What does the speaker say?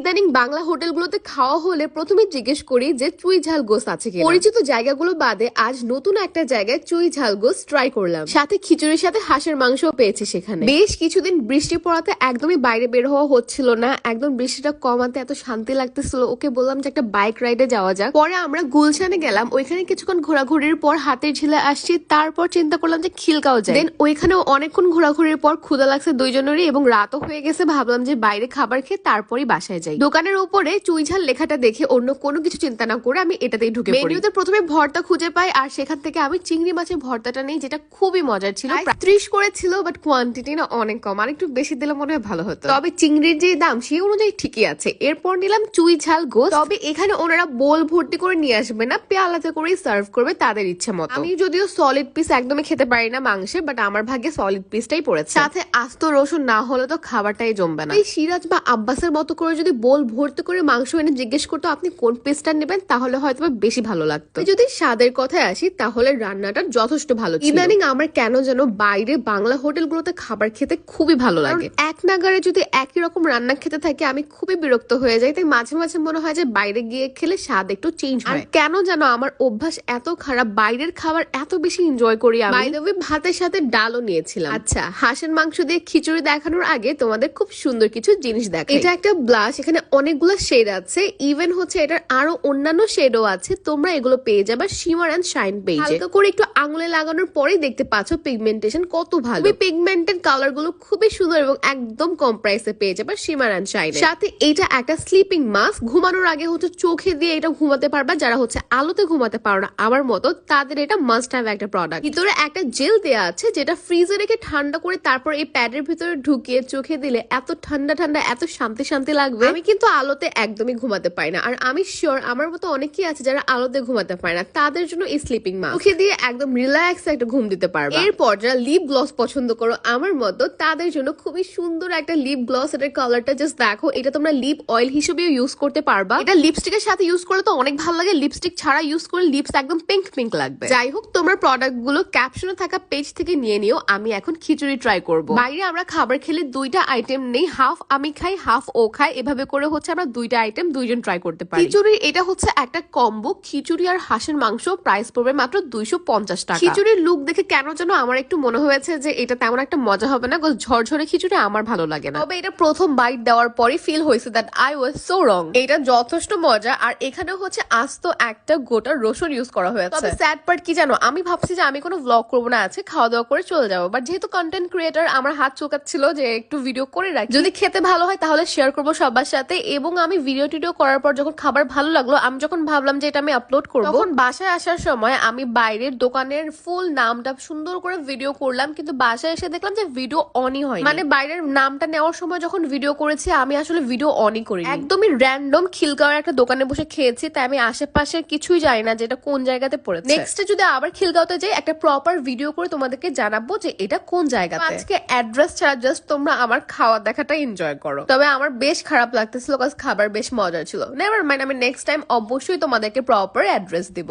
ইদানিং বাংলা হোটেলগুলোতে খাওয়া হলে প্রথমে জিজ্ঞেস করি যে চুই ঝাল গোস আছে কিনা। পরিচিত জায়গাগুলো বাদে আজ নতুন একটা জায়গায় চুই ঝাল গোস ট্রাই করলাম। সাথে খিচুড়ির সাথে হাঁসের মাংসও পেয়েছি সেখানে। বেশ কিছুদিন বৃষ্টি পড়াতে একদমই বাইরে বের হওয়া হচ্ছিল না। একদম বৃষ্টিটা কমাতে এত শান্তি লাগতেছিল। ওকে বললাম যে একটা বাইক রাইডে যাওয়া যাক। পরে আমরা গুলশানে গেলাম। ওইখানে কিছুক্ষণ ঘোরাঘুরির পর হাতের ঝিলে আসছি। তারপর চিন্তা করলাম যে খিলকাও যায় দেন ওইখানেও অনেকক্ষণ ঘোরাঘুরির পর ক্ষুদা লাগছে দুইজনেরই এবং রাতও হয়ে গেছে। ভাবলাম যে বাইরে খাবার খেয়ে তারপরই বাসায় যাই। দোকানের উপরে চুইঝাল লেখাটা দেখে অন্য কোনো কিছু চিন্তা না করে আমি এটাতেই ঢুকে মেনুতে প্রথমে ভর্তা খুঁজে পাই আর সেখান থেকে আমি চিংড়ি মাছের ভর্তাটা নেই যেটা খুবই মজার ছিল। ত্রিশ করে ছিল বাট কোয়ান্টিটি না অনেক কম। আর একটু বেশি দিলে মনে হয় ভালো হতো। তবে চিংড়ির যে দাম সেই অনুযায়ী ঠিকই আছে। এরপর নিলাম চুই ঝাল গোস তবে এখানে ওনারা বোল ভর্তি করে নিয়ে আসবে না পেয়ালাতে করেই সার্ভ করবে তাদের ইচ্ছে মতো। আমি যদিও সলিড পিস একদমই খেতে পারি না মাংসে বাট আমার ভাগ্যে সলিড পিসটাই পড়েছে। সাথে আস্ত রসুন না হলে তো খাবারটাই জমবে না। এই সিরাজ বা আব্বাসের মতো করে যদি বোল ভর্তি করে মাংস এনে জিজ্ঞেস করতো আপনি কোন পেস্টটা নেবেন? তাহলে হয়তো বেশি ভালো লাগতো। যদি স্বাদের কথায় আসি তাহলে রান্নাটা যথেষ্ট ভালো ছিল। ইদানিং আমার কেন যেন বাইরে বাংলা হোটেলগুলোতে খাবার খেতে খুবই ভালো লাগে। এক নাগারে যদি একই রকম রান্না খেতে থাকে আমি খুবই বিরক্ত হয়ে যাই। তাই মাঝে মাঝে মনে হয় যে বাইরে গিয়ে খেলে স্বাদ একটু চেঞ্জ হয়। কেন যেন আমার অভ্যাস এত খারাপ বাইরের খাবার এত বেশি এনজয় করি আমি। ভাতের সাথে ডালও নিয়েছিলাম। আচ্ছা। হাঁসের মাংস দিয়ে খিচুড়ি দেখানোর আগে তোমাদের খুব সুন্দর কিছু জিনিস দেখা এটা একটা ব্লাশ এখানে অনেকগুলো শেড আছে। ইভেন হচ্ছে এটার আরও অন্যান্য শেডও আছে। তোমরা এগুলো পেয়ে যাবে শিমার অ্যান্ড শাইন পেজে হালকা করে একটু আঙুলে লাগানোর পরেই দেখতে পাচ্ছ পিগমেন্টেশন কত ভালো। পিগমেন্টেড কালারগুলো খুবই সুন্দর এবং একদম কম প্রাইসে পেয়ে যাবে শিমার অ্যান্ড শাইন সাথে এটা একটা স্লিপিং মাস্ক ঘুমানোর আগে হচ্ছে চোখে দিয়ে এটা ঘুমাতে পারবা। যারা হচ্ছে আলোতে ঘুমাতে পারো না আমার মতো তাদের এটা মাস্ট হ্যাভ একটা প্রোডাক্ট ভিতরে একটা জেল দেয়া আছে যেটা ফ্রিজে রেখে ঠান্ডা করে তারপর এই প্যাডের ভিতরে ঢুকিয়ে চোখে দিলে এত ঠান্ডা ঠান্ডা এত শান্তি শান্তি লাগবে। আমি কিন্তু আলোতে একদমই ঘুমাতে পারি না। আর আমি শিওর আমার মতো অনেকেই আছে যারা আলোতে ঘুমাতে পারে না। তাদের জন্য এই স্লিপিং মাস্ক চোখে দিয়ে একদম রিল্যাক্স একটা ঘুম দিতে পারবে। এরপর যারা লিপ গ্লস পছন্দ করো, আমার মতো তাদের জন্য খুবই সুন্দর একটা লিপ গ্লস এটার কালারটা জাস্ট দেখো, এটা তোমরা লিপ অয়েল হিসেবেও ইউজ করতে পারবা। এটা লিপস্টিকের সাথে ইউজ করলে তো অনেক ভালো লাগে। লিপস্টিক ছাড়া ইউজ করলে লিপস একদম পিঙ্ক পিঙ্ক লাগবে। যাই হোক, তোমরা প্রোডাক্টগুলো ক্যাপশনে থাকা পেজ থেকে নিয়ে নিও। আমি এখন খিচুড়ি ট্রাই করব। বাইরে আমরা খাবার খেলে দুইটা আইটেম নেই। হাফ আমি খাই হাফ ও খাই এভাবে করে হচ্ছে আমরা দুইটা আইটেম দুইজন ট্রাই করতে পারি। খিচুড়ি এটা হচ্ছে একটা কম্বো খিচুড়ি আর হাঁসের মাংস প্রাইস পড়বে মাত্র দুইশো পঞ্চাশ টাকা। খিচুড়ির লুক দেখে কেন যেন আমার একটু মনে হয়েছে যে এটা তেমন একটা মজা হবে না ঝরঝরে খিচুড়ি আমার ভালো লাগে না। তবে এটা প্রথম বাইট দেওয়ার পরে ফিল হয়েছে that I was so wrong এটা যথেষ্ট মজা আর এখানে হচ্ছে আস্ত একটা গোটা রসুন ইউজ করা হয়েছে। তবে স্যাড পার্ট কি জানো? আমি ভাবছি যে আমি কোনো ভ্লগ করব না আছে খাওয়া দাওয়া করে চলে যাব। বাট যেহেতু কন্টেন্ট ক্রিয়েটার আমার হাত চোকাচ্ছিল যে একটু ভিডিও করে রাখি। যদি খেতে ভালো হয় তাহলে শেয়ার করব সবার সাথে এবং আমি ভিডিও টিডিও করার পর যখন খাবার ভালো লাগল আমি যখন ভাবলাম যে এটা আমি আপলোড করব তখন বাসায় আসার সময় আমি বাইরের দোকানের ফুল নামটা সুন্দর করে ভিডিও করলাম কিন্তু বাসায় এসে দেখলাম যে ভিডিও অনই হয় মানে বাইরের নামটা নেওয়ার সময় যখন ভিডিও করেছি আমি আসলে ভিডিও অনই করি একদমই র্যান্ডম খিলগাঁওয়ের একটা দোকানে বসে খেয়েছি তাই আমি আশেপাশে কিছুই জানি না যে এটা কোন জায়গাতে পড়েছে। নেক্সট যদি আবার খিলগাঁওতে যাই একটা প্রপার ভিডিও করে তোমাদেরকে জানাব যে এটা কোন জায়গাতে। আজকে অ্যাড্রেস ছাড়া জাস্ট তোমরা আমার খাওয়া দেখাটা এনজয় করো। তবে আমার বেশ খারাপ লাগতেছিল কাজ খাবার বেশ মজার ছিল। নেভার মাইন্ড আমি নেক্সট টাইম অবশ্যই তোমাদেরকে প্রপার অ্যাড্রেস দিব।